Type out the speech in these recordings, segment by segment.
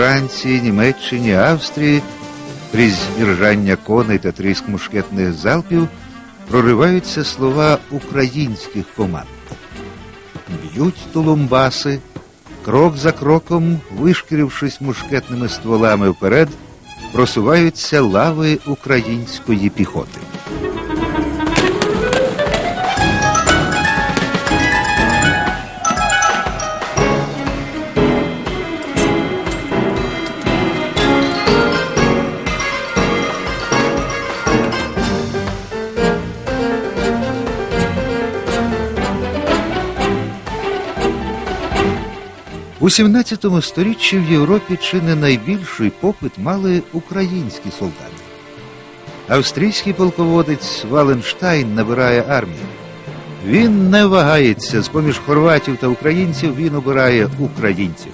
Франції, Німеччині, Австрії, крізь іржання коней та тріск мушкетних залпів прориваються слова українських команд. Б'ють тулумбаси, крок за кроком, вишкірившись мушкетними стволами вперед, просуваються лави української піхоти. У 17 сторіччі в Європі чи не найбільший попит мали українські солдати. Австрійський полководець Валенштайн набирає армію. Він не вагається з поміж хорватів та українців, він обирає українців.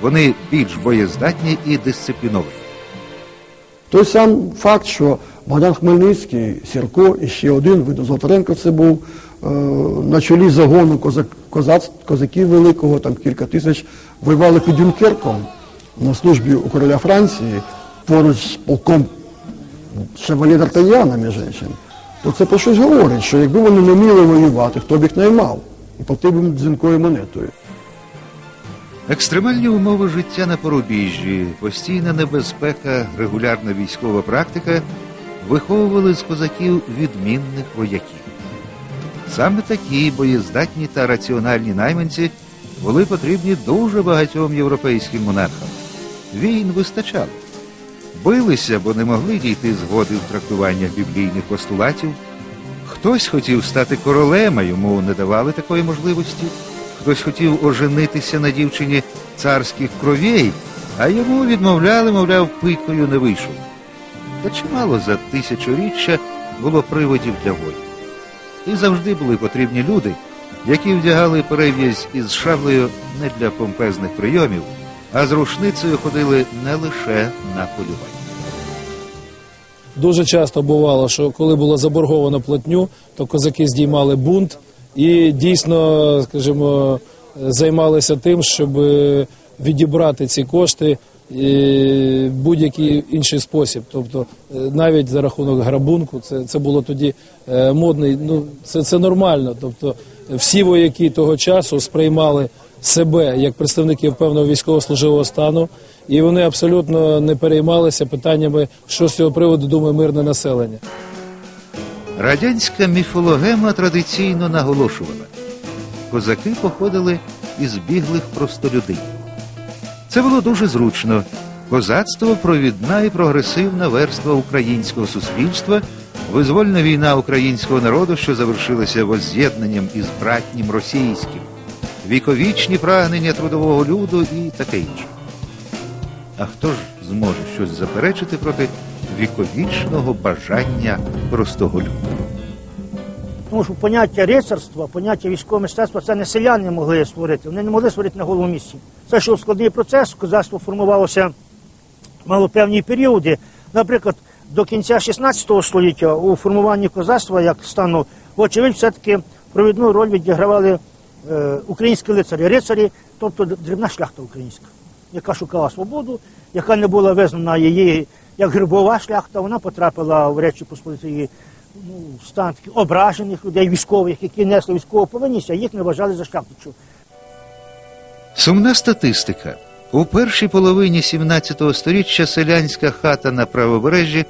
Вони більш боєздатні і дисципліновані. Той сам факт, що Богдан Хмельницький, Сірко і ще один Видозоторенко це був на чолі загону козак, козац, козаків великого, там кілька тисяч, воювали під Дюнкерком на службі у короля Франції поруч з полком Шевалі Д'Артаньяна, між іншим, то це про щось говорить, що якби вони не вміли воювати, хто б їх наймав і платив їм дзвінкою монетою. Екстремальні умови життя на порубіжжі, постійна небезпека, регулярна військова практика виховували з козаків відмінних вояків. Саме такі боєздатні та раціональні найманці були потрібні дуже багатьом європейським монархам. Війн вистачало. Билися, бо не могли дійти згоди в трактуваннях біблійних постулатів. Хтось хотів стати королем, а йому не давали такої можливості. Хтось хотів оженитися на дівчині царських кровей, а йому відмовляли, мовляв, пикою не вийшов. Та чимало за тисячоріччя було приводів для вої. І завжди були потрібні люди, які вдягали перев'язь із шаблею не для помпезних прийомів, а з рушницею ходили не лише на полювання. Дуже часто бувало, що коли було заборговано платню, то козаки здіймали бунт і дійсно, скажімо, займалися тим, щоб е, відібрати ці кошти будь-який інший спосіб. Тобто е, навіть за рахунок грабунку, це, це було тоді е, модний. Ну це, це нормально. Тобто всі вояки того часу сприймали себе як представників певного військово-служивого стану, і вони абсолютно не переймалися питаннями, що з цього приводу думає мирне населення. Радянська міфологема традиційно наголошувала, козаки походили із біглих простолюдинів. Це було дуже зручно. Козацтво провідна і прогресивна верства українського суспільства, визвольна війна українського народу, що завершилася возз'єднанням із братнім російським, віковічні прагнення трудового люду і таке інше. А хто ж зможе щось заперечити проти віковічного бажання простого люду? Тому що поняття рицарства, поняття військового мистецтва це не селяни могли створити. Вони не могли створити на голому місці. Це що складний процес, козацтво формувалося мало певні періоди. Наприклад, до кінця 16 століття у формуванні козацтва як стану, вочевидь, все-таки провідну роль відігравали е, українські лицарі, рицарі, тобто дрібна шляхта українська, яка шукала свободу, яка не була визнана її як грибова шляхта, вона потрапила в Речі Посполитої ну, стан таких ображених людей, військових, які несли військову повинність, а їх не вважали за шляхтичів. Сумна статистика. У першій половині 17 століття селянська хата на правобережжі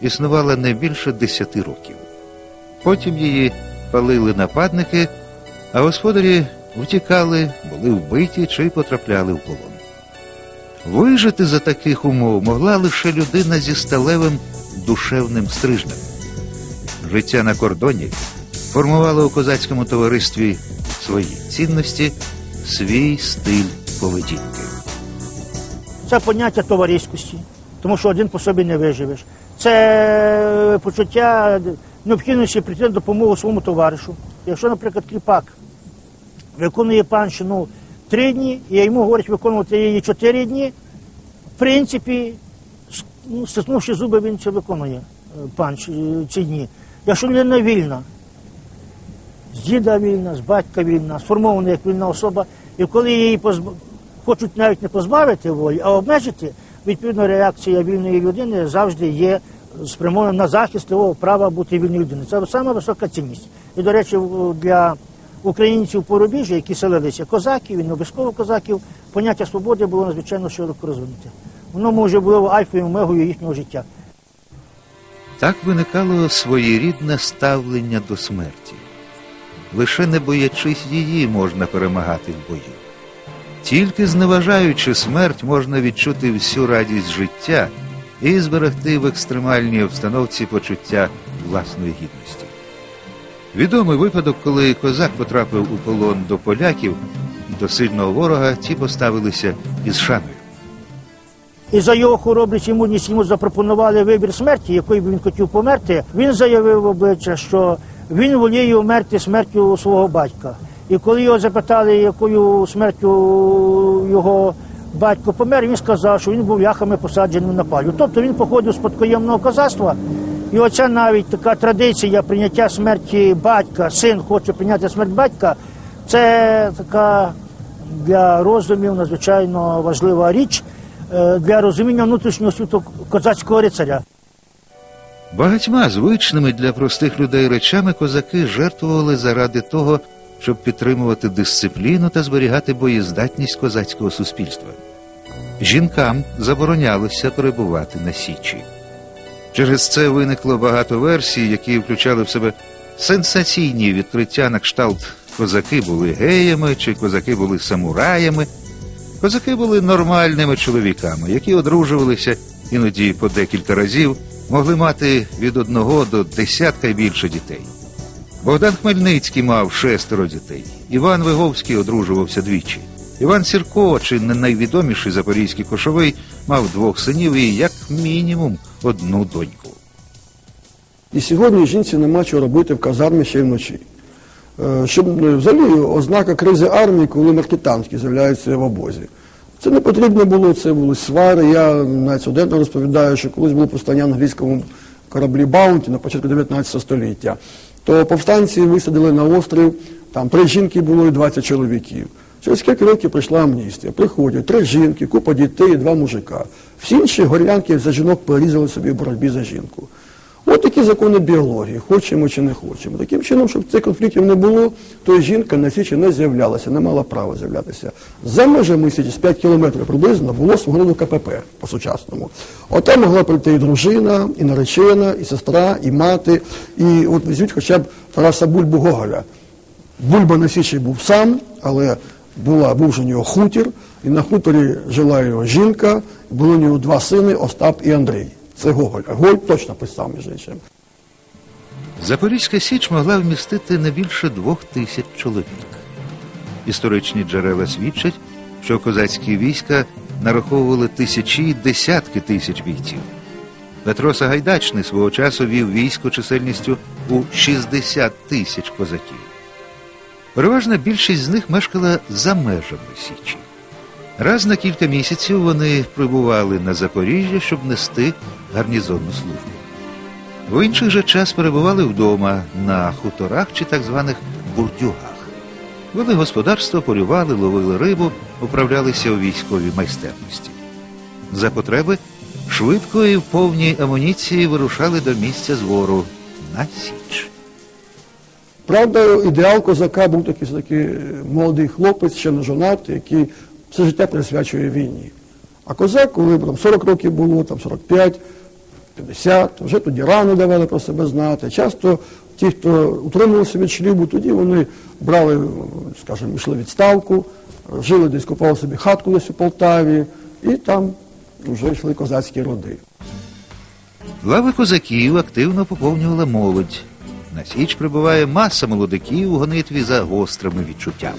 існувала не більше 10 років. Потім її палили нападники, а господарі втікали, були вбиті чи потрапляли в полон. Вижити за таких умов могла лише людина зі сталевим душевним стрижнем. Життя на кордоні формувало у козацькому товаристві свої цінності, свій стиль поведінки. Це поняття товариськості, тому що один по собі не виживеш. Це почуття необхідності прийти на допомогу своєму товаришу. Якщо, наприклад, кріпак виконує панщину три дні, і йому говорять виконувати її чотири дні, в принципі, ну, стиснувши зуби, він це виконує е, панч е, ці дні. Якщо людина вільна, з діда вільна, з батька вільна, сформована як вільна особа, і коли її позб... хочуть навіть не позбавити волі, а обмежити, відповідно, реакція вільної людини завжди є спрямована на захист його права бути вільною людиною. Це саме висока цінність. І, до речі, для українців порубіжжя, які селилися козаків і обов'язково козаків, поняття свободи було надзвичайно широко розвинуте. Воно може було альфою і омегою їхнього життя. Так виникало своєрідне ставлення до смерті. Лише не боячись її можна перемагати в бою. Тільки зневажаючи смерть, можна відчути всю радість життя і зберегти в екстремальній обстановці почуття власної гідності. Відомий випадок, коли козак потрапив у полон до поляків, до сильного ворога ті поставилися із шаною. І за його хоробрість і йому запропонували вибір смерті, якою він хотів померти. Він заявив обличчя, що він воліє вмерти смертю свого батька. І коли його запитали, якою смертю його батько помер, він сказав, що він був яхами посаджений на палю. Тобто він походив з спадкоємного козацтва. І оця навіть така традиція прийняття смерті батька, син хоче прийняти смерть батька, це така для розумів надзвичайно важлива річ для розуміння внутрішнього світу козацького рицаря. Багатьма звичними для простих людей речами козаки жертвували заради того, щоб підтримувати дисципліну та зберігати боєздатність козацького суспільства. Жінкам заборонялося перебувати на січі. Через це виникло багато версій, які включали в себе сенсаційні відкриття на кшталт козаки були геями чи козаки були самураями. Козаки були нормальними чоловіками, які одружувалися іноді по декілька разів, могли мати від одного до десятка й більше дітей. Богдан Хмельницький мав шестеро дітей. Іван Виговський одружувався двічі. Іван Сірко, чи не найвідоміший запорізький кошовий, мав двох синів і, як мінімум, одну доньку. І сьогодні жінці нема чого робити в казармі ще вночі. Е, Щоб е, взагалі ознака кризи армії, коли мертві з'являються в обозі. Це не потрібно було, це були свари. Я навіть студентам розповідаю, що колись було повстання на англійському кораблі Баунті на початку 19 століття. То повстанці висадили на острів, там три жінки було і 20 чоловіків. Через кілька років прийшла амністія. Приходять три жінки, купа дітей і два мужика. Всі інші горлянки за жінок порізали собі в боротьбі за жінку. От такі закони біології, хочемо чи не хочемо. Таким чином, щоб цих конфліктів не було, то жінка на січі не з'являлася, не мала права з'являтися. За межами січі, з 5 кілометрів приблизно, було свого КПП по-сучасному. От могла прийти і дружина, і наречена, і сестра, і мати. І от візьміть хоча б Тараса Бульбу Гоголя. Бульба на січі був сам, але була, був у нього хутір, і на хуторі жила його жінка, були у нього два сини Остап і Андрій. Це Гоголь. Гоголь точно писав між іншим. Запорізька Січ могла вмістити не більше двох тисяч чоловік. Історичні джерела свідчать, що козацькі війська нараховували тисячі й десятки тисяч бійців. Петро Сагайдачний свого часу вів військо чисельністю у 60 тисяч козаків. Переважна більшість з них мешкала за межами Січі. Раз на кілька місяців вони прибували на Запоріжжя, щоб нести гарнізонну службу. В інший же час перебували вдома на хуторах чи так званих бурдюгах. Вели господарство, полювали, ловили рибу, управлялися у військовій майстерності. За потреби швидко і в повній амуніції вирушали до місця звору на Січ. Правда, ідеал козака був такий, такий молодий хлопець, ще не жонатий, який все життя присвячує війні. А козак, коли там 40 років було, там 45, 50, вже тоді рано давали про себе знати. Часто ті, хто утримувався від шлюбу, тоді вони брали, скажімо, йшли відставку, жили десь, купували собі хатку десь у Полтаві, і там вже йшли козацькі роди. Лави козаків активно поповнювала молодь. На Січ прибуває маса молодиків у гонитві за гострими відчуттями.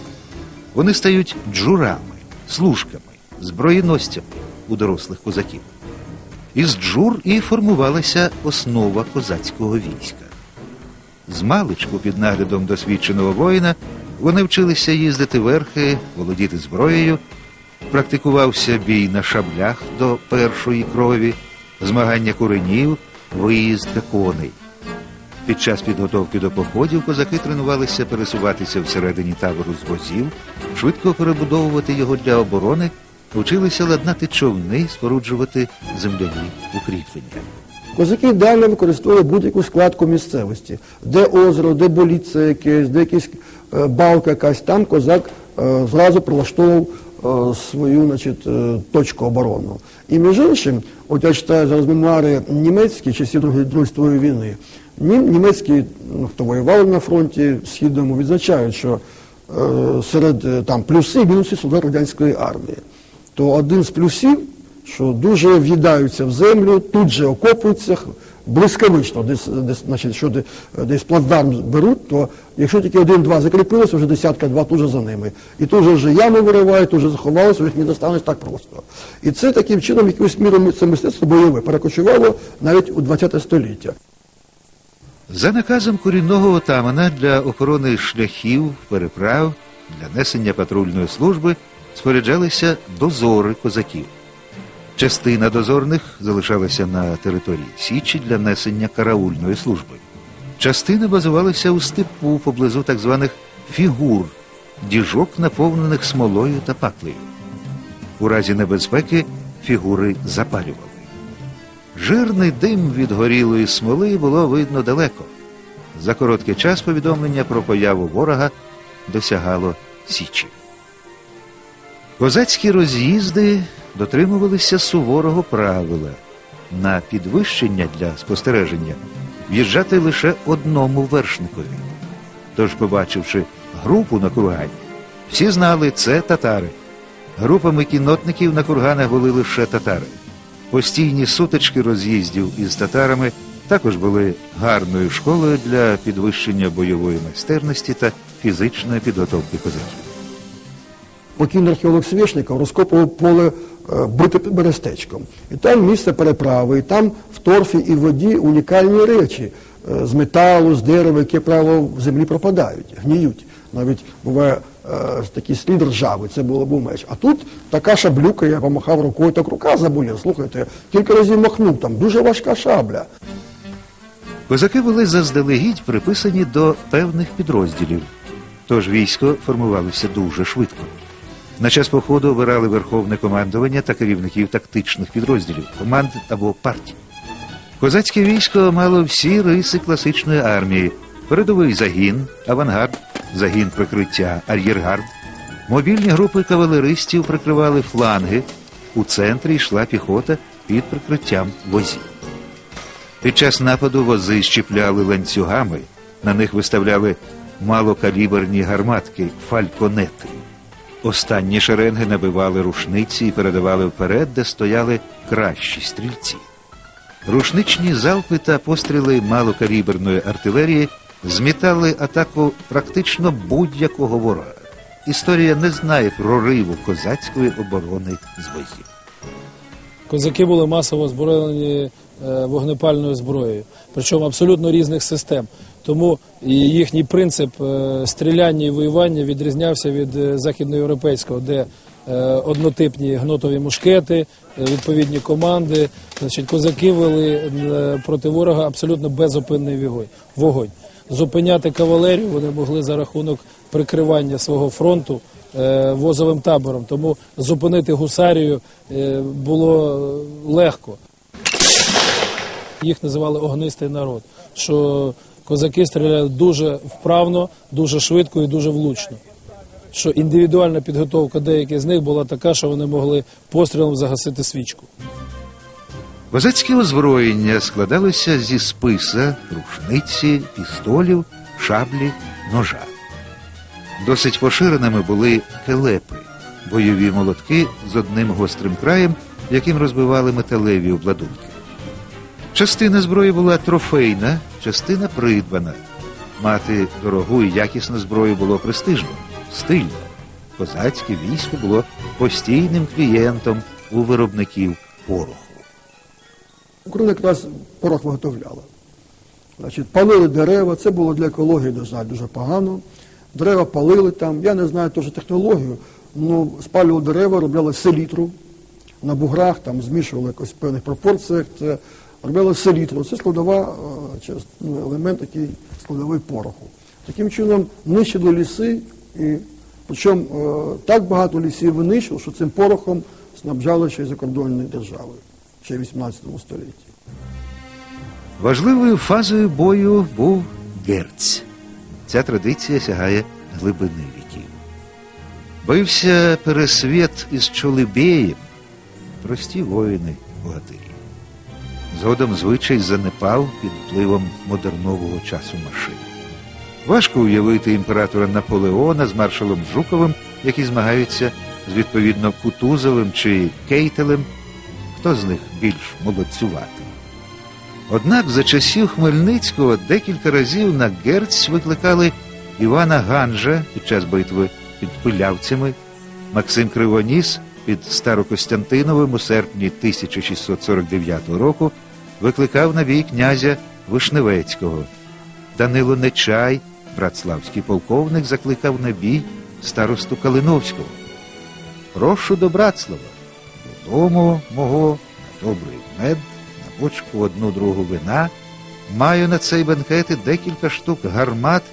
Вони стають джурами, служками, зброєносцями у дорослих козаків. Із джур і формувалася основа козацького війська. З маличку під наглядом досвідченого воїна вони вчилися їздити верхи, володіти зброєю, практикувався бій на шаблях до першої крові, змагання куренів, виїздка коней. Під час підготовки до походів козаки тренувалися пересуватися всередині табору з возів, швидко перебудовувати його для оборони, вчилися ладнати човни, споруджувати земляні укріплення. Козаки ідеально використовували будь-яку складку місцевості. Де озеро, де боліце якесь, де якась е, балка якась, там козак е, зразу прилаштовував е, свою значить, точку оборону. І між іншим, от я читаю зараз мемуари німецькі часів Другої, Другої війни. Німецькі, ну, хто воював на фронті східному, відзначають, що серед там плюси і мінуси солдат радянської армії. То один з плюсів, що дуже в'їдаються в землю, тут же окопуються блискавично, десь, десь, значить, що де- десь плацдарм беруть, то якщо тільки один-два закріпилися, вже десятка-два тут же за ними. І тут же вже ями виривають, тут же заховалися, їх не достанеш так просто. І це таким чином, якимось міром це мистецтво бойове перекочувало навіть у ХХ століття. За наказом корінного отамана для охорони шляхів, переправ, для несення патрульної служби споряджалися дозори козаків. Частина дозорних залишалася на території Січі для несення караульної служби. Частина базувалася у степу поблизу так званих фігур, діжок, наповнених смолою та паклею. У разі небезпеки фігури запалювали. Жирний дим від горілої смоли було видно далеко. За короткий час повідомлення про появу ворога досягало Січі. Козацькі роз'їзди дотримувалися суворого правила на підвищення для спостереження в'їжджати лише одному вершникові. Тож, побачивши групу на кургані, всі знали, це татари. Групами кіннотників на курганах були лише татари. Постійні сутички роз'їздів із татарами також були гарною школою для підвищення бойової майстерності та фізичної підготовки козаків. Покійний археолог Свєшников розкопував поле бите під Берестечком. І там місце переправи, і там в торфі і в воді унікальні речі е, з металу, з дерева, які право в землі пропадають, гніють. Навіть буває е, такий слід ржавий, це було був меч. А тут така шаблюка, я помахав рукою, так рука заболіла. Слухайте, кілька разів махнув, там дуже важка шабля. Козаки були заздалегідь приписані до певних підрозділів, тож військо формувалося дуже швидко. На час походу обирали верховне командування та керівників тактичних підрозділів, команд або партій. Козацьке військо мало всі риси класичної армії: передовий загін, авангард, загін прикриття, ар'єргард. Мобільні групи кавалеристів прикривали фланги. У центрі йшла піхота під прикриттям возів. Під час нападу вози щіпляли ланцюгами, на них виставляли малокаліберні гарматки, фальконети. Останні шеренги набивали рушниці і передавали вперед, де стояли кращі стрільці. Рушничні залпи та постріли малокаліберної артилерії змітали атаку практично будь-якого ворога. Історія не знає прориву козацької оборони з боїв. Козаки були масово озброєні е, вогнепальною зброєю, причому абсолютно різних систем. Тому їхній принцип е, стріляння і воювання відрізнявся від е, західноєвропейського, де е, однотипні гнотові мушкети, відповідні команди. Значить, козаки вели проти ворога абсолютно безупинний вогонь. Зупиняти кавалерію вони могли за рахунок прикривання свого фронту возовим табором. Тому зупинити гусарію було легко. Їх називали огнистий народ. Що козаки стріляли дуже вправно, дуже швидко і дуже влучно. Що індивідуальна підготовка деяких з них була така, що вони могли пострілом загасити свічку. Козацьке озброєння складалося зі списа, рушниці, пістолів, шаблі, ножа. Досить поширеними були келепи, бойові молотки з одним гострим краєм, яким розбивали металеві обладунки. Частина зброї була трофейна, частина придбана. Мати дорогу і якісну зброю було престижно, стильно. Козацьке військо було постійним клієнтом у виробників пороху. Україна якраз порох виготовляла. Значить, палили дерева, це було для екології, на жаль, дуже погано. Дерева палили там, я не знаю теж технологію, ну, спалювали дерева, робляли селітру на буграх, там змішували якось в певних пропорціях. Це робили селітру. Це складова ну, елемент такий складовий пороху. Таким чином нищили ліси, і причому е, так багато лісів винищили, що цим порохом снабжали ще й закордонні держави ще в 18 столітті. Важливою фазою бою був герць. Ця традиція сягає глибини віків. Бився пересвіт із Чолибєєм, прості воїни богатирі. Згодом звичай занепав під впливом модернового часу машин. Важко уявити імператора Наполеона з маршалом Жуковим, які змагаються з відповідно Кутузовим чи Кейтелем, хто з них більш молодцюватий. Однак за часів Хмельницького декілька разів на Герць викликали Івана Ганжа під час битви під Пилявцями, Максим Кривоніс під Старокостянтиновим у серпні 1649 року викликав на бій князя Вишневецького. Данило Нечай, братславський полковник, закликав на бій старосту Калиновського. Прошу до Братслава, додому мого на добрий мед, на бочку одну другу вина, маю на цей бенкет декілька штук гармат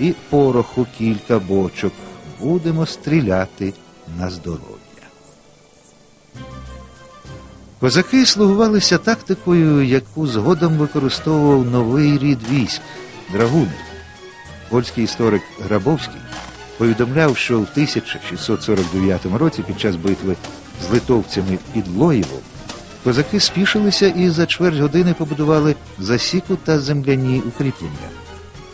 і пороху кілька бочок. Будемо стріляти на здоров'я. Козаки слугувалися тактикою, яку згодом використовував новий рід військ драгуни. Польський історик Грабовський повідомляв, що в 1649 році під час битви з литовцями під Лоєвом козаки спішилися і за чверть години побудували засіку та земляні укріплення,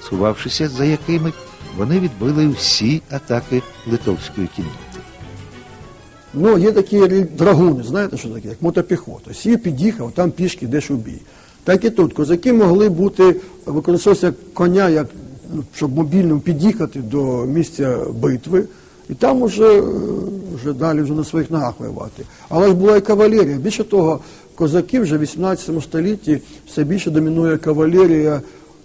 сховавшися за якими вони відбили всі атаки литовської кінноти. Ну, є такі драгуни, знаєте, що таке, як мотопіхота. Сів під'їхав, там пішки йдеш у бій. Так і тут. Козаки могли бути, використовуватися коня, як, ну, щоб мобільним під'їхати до місця битви, і там уже, е, вже далі вже на своїх ногах воювати. Але ж була і кавалерія. Більше того, козаки вже в 18 столітті все більше домінує кавалерія,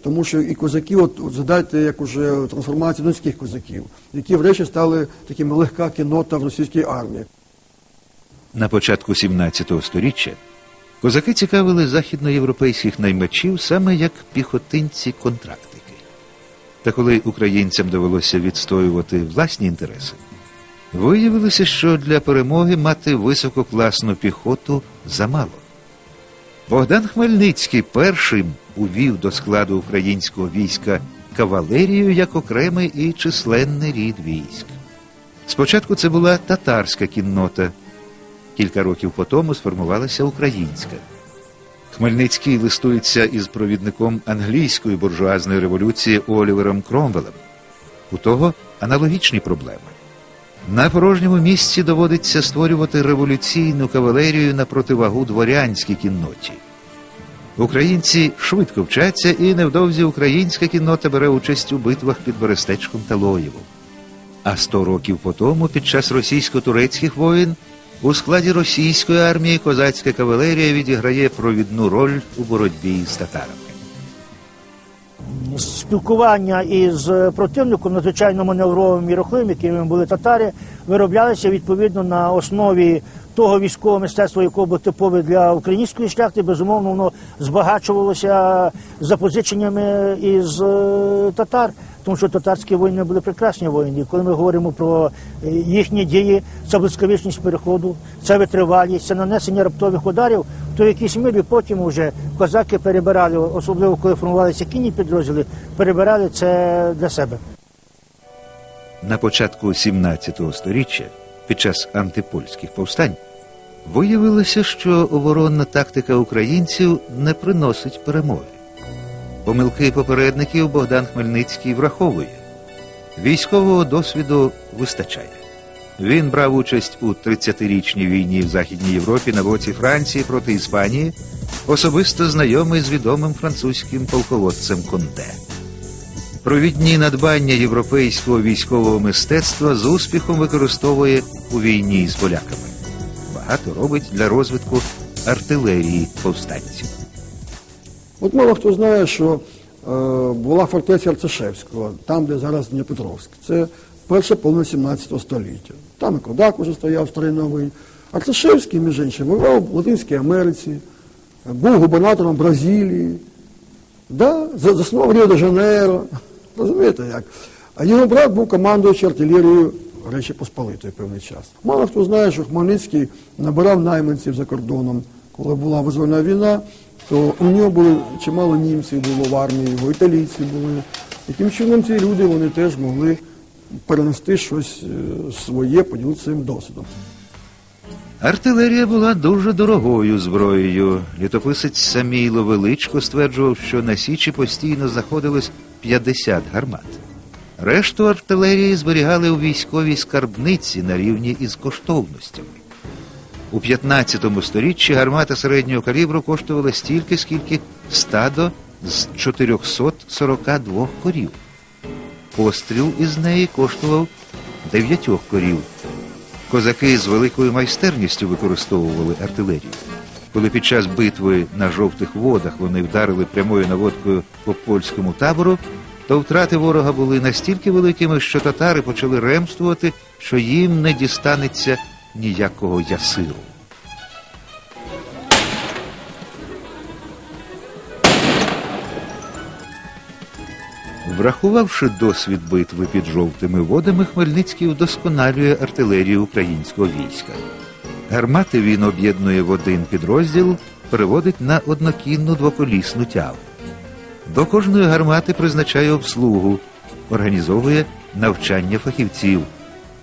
тому що і козаки, от, от згадайте, як уже трансформація донських козаків, які врешті стали такими легка кінота в російській армії. На початку 17 століття козаки цікавили західноєвропейських наймачів саме як піхотинці-контрактики. Та коли українцям довелося відстоювати власні інтереси, виявилося, що для перемоги мати висококласну піхоту замало. Богдан Хмельницький першим увів до складу українського війська кавалерію як окремий і численний рід військ. Спочатку це була татарська кіннота. Кілька років по тому сформувалася українська. Хмельницький листується із провідником англійської буржуазної революції Олівером Кромвелем. У того аналогічні проблеми. На порожньому місці доводиться створювати революційну кавалерію на противагу дворянській кінноті. Українці швидко вчаться, і невдовзі українська кіннота бере участь у битвах під Берестечком та Лоєвом. А сто років по тому, під час російсько-турецьких воєн, у складі російської армії козацька кавалерія відіграє провідну роль у боротьбі з татарами. спілкування із противником надзвичайно маневровим і рухливим, якими були татари, вироблялися відповідно на основі того військового мистецтва, якого було типове для української шляхти. Безумовно, воно збагачувалося запозиченнями із е, татар. Тому що татарські воїни були прекрасні воїни. Коли ми говоримо про е, їхні дії, це блискавичність переходу, це витривалість, це нанесення раптових ударів, то в якійсь мірі потім вже козаки перебирали, особливо коли формувалися кінні підрозділи, перебирали це для себе. На початку 17 століття, під час антипольських повстань, виявилося, що оборонна тактика українців не приносить перемоги. Помилки попередників Богдан Хмельницький враховує. Військового досвіду вистачає. Він брав участь у 30-річній війні в Західній Європі на боці Франції проти Іспанії, особисто знайомий з відомим французьким полководцем Конде. Провідні надбання європейського військового мистецтва з успіхом використовує у війні з поляками. Багато робить для розвитку артилерії повстанців. От мало хто знає, що е, була фортеця Арцишевського, там, де зараз Дніпропетровськ. Це перша половина 17 століття. Там і Кодак уже стояв старий новий. Арцишевський, між іншим, воював в Латинській Америці, був губернатором Бразилії, да, за- заснував Ріо де Жанейро. Розумієте як? А його брат був командуючий артилерією Речі Посполитої певний час. Мало хто знає, що Хмельницький набирав найманців за кордоном. Коли була визвольна війна, то у нього було чимало німців було в армії, його італійці були. Таким чином ці люди вони теж могли перенести щось е, своє, поділитися своїм досвідом. Артилерія була дуже дорогою зброєю. Літописець Самійло Величко стверджував, що на Січі постійно знаходилось 50 гармат. Решту артилерії зберігали у військовій скарбниці на рівні із коштовностями. У 15 сторіччі гармата середнього калібру коштувала стільки, скільки стадо з 442 корів. Постріл із неї коштував 9 корів. Козаки з великою майстерністю використовували артилерію. Коли під час битви на жовтих водах вони вдарили прямою наводкою по польському табору, то втрати ворога були настільки великими, що татари почали ремствувати, що їм не дістанеться ніякого ясиру. Врахувавши досвід битви під жовтими водами, Хмельницький вдосконалює артилерію українського війська. Гармати він об'єднує в один підрозділ, переводить на однокінну двоколісну тягу. До кожної гармати призначає обслугу, організовує навчання фахівців.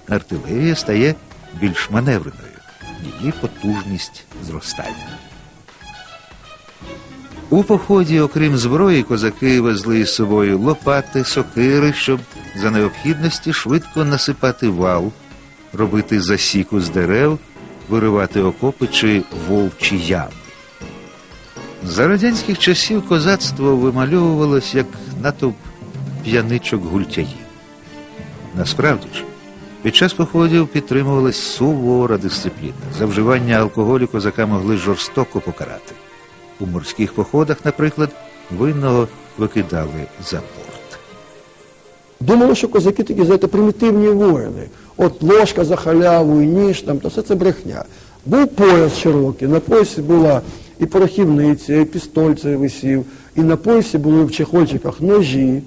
Артилерія стає більш маневреною, її потужність зростає. У поході, окрім зброї, козаки везли із собою лопати, сокири, щоб за необхідності швидко насипати вал, робити засіку з дерев, виривати окопи чи вовчі ями. За радянських часів козацтво вимальовувалось як натовп п'яничок гультяїв. Насправді ж, під час походів підтримувалась сувора дисципліна. За вживання алкоголю козака могли жорстоко покарати. У морських походах, наприклад, винного викидали за борт. Думали, що козаки такі, знаєте, примітивні воїни. От ложка за халяву, і ніж там, то все це брехня. Був пояс широкий, на поясі була і порохівниця, і пістоль цей висів, і на поясі були в чехольчиках ножі,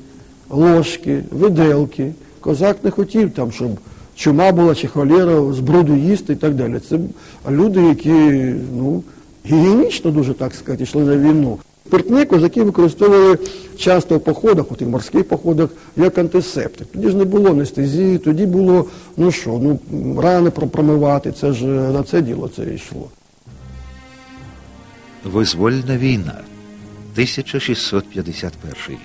ложки, виделки. Козак не хотів там, щоб чума була чи холера, з їсти і так далі. Це люди, які ну, гігієнічно дуже, так сказати, йшли на війну. Спиртне козаки використовували часто в походах, і в морських походах, як антисептик. Тоді ж не було анестезії, тоді було, ну що, ну, рани промивати, це ж на це діло це йшло. Визвольна війна, 1651 рік.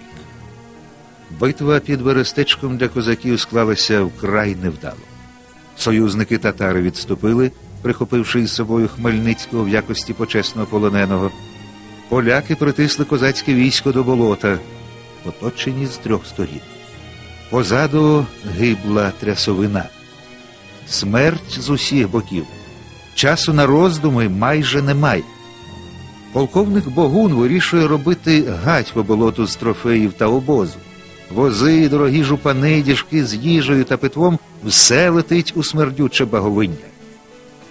Битва під Берестечком для козаків склалася вкрай невдало. Союзники татари відступили, прихопивши із собою Хмельницького в якості почесного полоненого. Поляки притисли козацьке військо до болота, оточені з трьох сторін. Позаду гибла трясовина. Смерть з усіх боків. Часу на роздуми майже немає. Полковник Богун вирішує робити гать по болоту з трофеїв та обозу. Вози, дорогі жупани, діжки з їжею та питвом все летить у смердюче баговиння.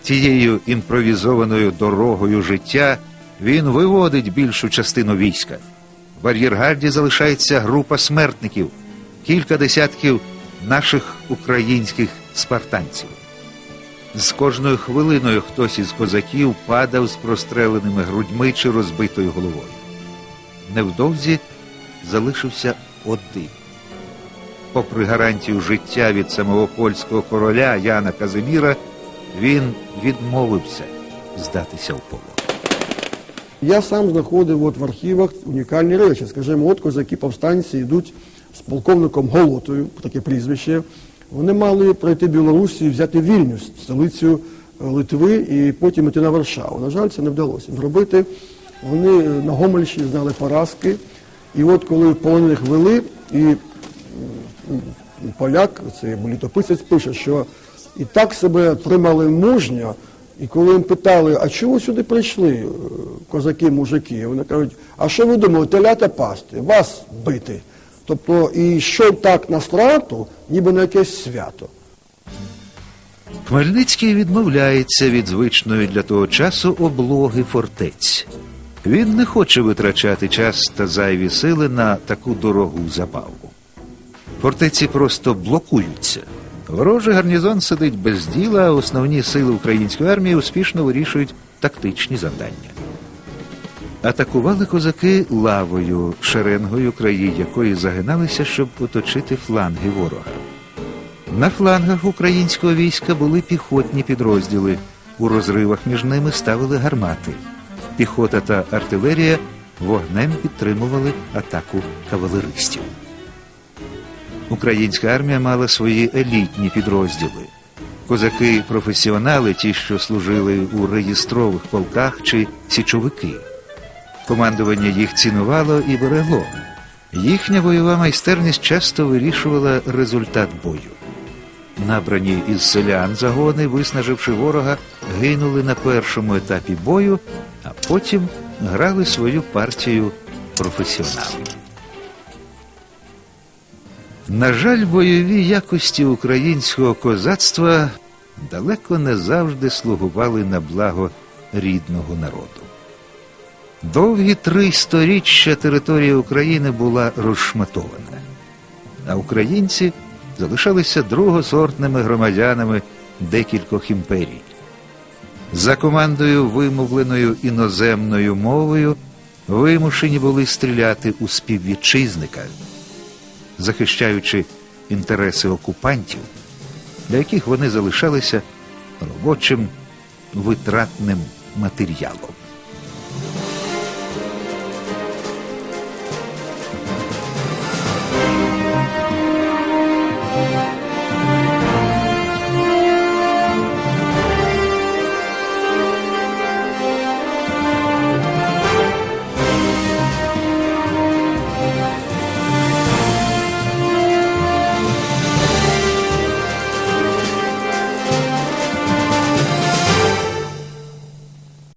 Цією імпровізованою дорогою життя він виводить більшу частину війська. В ар'єргарді залишається група смертників, кілька десятків наших українських спартанців. З кожною хвилиною хтось із козаків падав з простреленими грудьми чи розбитою головою. Невдовзі залишився один. Попри гарантію життя від самого польського короля Яна Казиміра, він відмовився здатися в полон. Я сам знаходив от в архівах унікальні речі. Скажімо, от козаки повстанці йдуть з полковником Голотою, таке прізвище. Вони мали пройти Білорусі і взяти Вільнюс, столицю е, Литви, і потім іти на Варшаву. На жаль, це не вдалося зробити. Вони е, на Гомельщині знали поразки. І от коли полонених вели, і поляк, цей літописець пише, що і так себе тримали мужньо, і коли їм питали, а чого сюди прийшли е, козаки-мужики? Вони кажуть, а що ви думали, телята пасти, вас бити? Тобто і йшов так на страту, ніби на якесь свято. Хмельницький відмовляється від звичної для того часу облоги фортець. Він не хоче витрачати час та зайві сили на таку дорогу забаву. Фортеці просто блокуються. Ворожий гарнізон сидить без діла, а основні сили української армії успішно вирішують тактичні завдання. Атакували козаки лавою, шеренгою, краї якої загиналися, щоб оточити фланги ворога. На флангах українського війська були піхотні підрозділи. У розривах між ними ставили гармати. Піхота та артилерія вогнем підтримували атаку кавалеристів. Українська армія мала свої елітні підрозділи. Козаки-професіонали, ті, що служили у реєстрових полках чи січовики. Командування їх цінувало і берегло. Їхня бойова майстерність часто вирішувала результат бою. Набрані із селян загони, виснаживши ворога, гинули на першому етапі бою, а потім грали свою партію професіонали. На жаль, бойові якості українського козацтва далеко не завжди слугували на благо рідного народу. Довгі три сторіччя територія України була розшматована, а українці залишалися другосортними громадянами декількох імперій. За командою, вимовленою іноземною мовою, вимушені були стріляти у співвітчизника, захищаючи інтереси окупантів, для яких вони залишалися робочим витратним матеріалом.